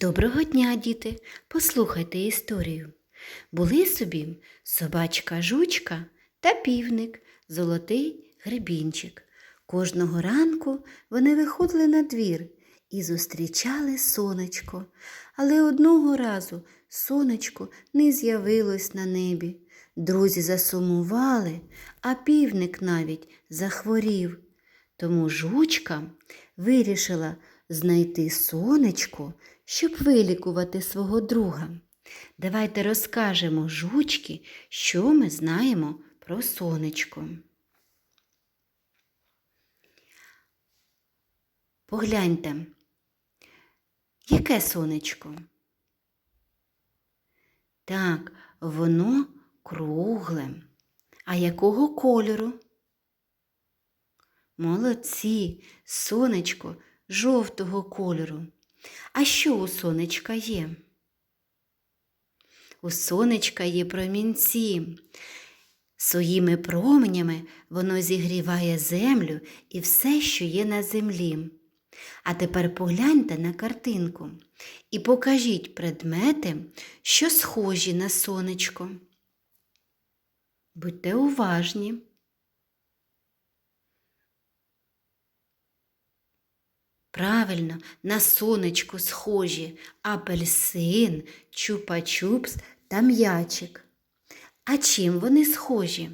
Доброго дня, діти! Послухайте історію. Були собі собачка жучка та півник, золотий гребінчик. Кожного ранку вони виходили на двір і зустрічали сонечко. Але одного разу сонечко не з'явилось на небі. Друзі засумували, а півник навіть захворів. Тому жучка вирішила знайти сонечко, щоб вилікувати свого друга. Давайте розкажемо жучки, що ми знаємо про сонечко. Погляньте, яке сонечко? Так, воно кругле. А якого кольору? Молодці, сонечко жовтого кольору. А що у сонечка є? У сонечка є промінці. Своїми променями воно зігріває землю і все, що є на землі. А тепер погляньте на картинку і покажіть предмети, що схожі на сонечко. Будьте уважні. Правильно, на сонечко схожі апельсин, чупа-чупс та м'ячик. А чим вони схожі?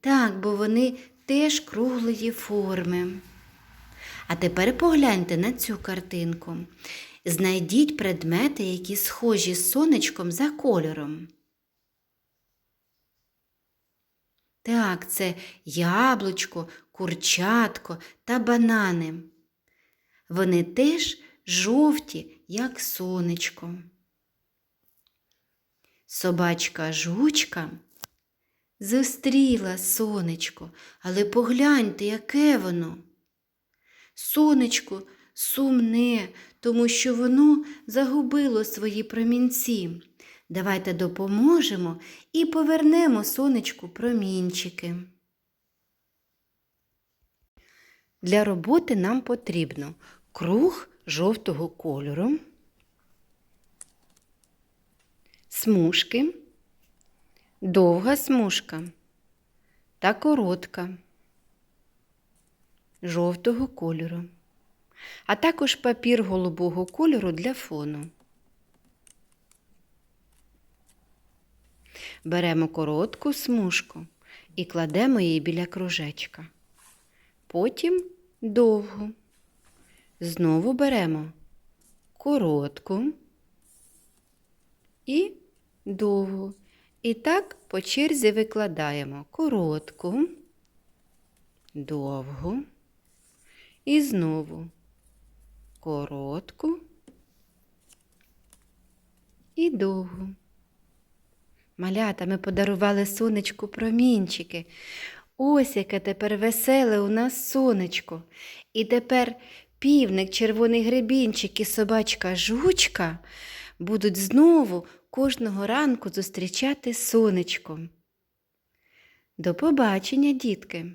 Так, бо вони теж круглої форми. А тепер погляньте на цю картинку. Знайдіть предмети, які схожі з сонечком за кольором. Так, це яблучко, курчатко та банани. Вони теж жовті, як сонечко. Собачка жучка зустріла сонечко, але погляньте, яке воно. Сонечко сумне, тому що воно загубило свої промінці. Давайте допоможемо і повернемо сонечку промінчики. Для роботи нам потрібно круг жовтого кольору, смужки, довга смужка та коротка жовтого кольору, а також папір голубого кольору для фону. Беремо коротку смужку і кладемо її біля кружечка. Потім довгу. Знову беремо коротку і довгу. І так по черзі викладаємо коротку, довгу і знову коротку і довгу. Малята ми подарували сонечку промінчики. Ось яке тепер веселе у нас сонечко. І тепер півник, червоний гребінчик і собачка жучка будуть знову кожного ранку зустрічати сонечко. До побачення, дітки!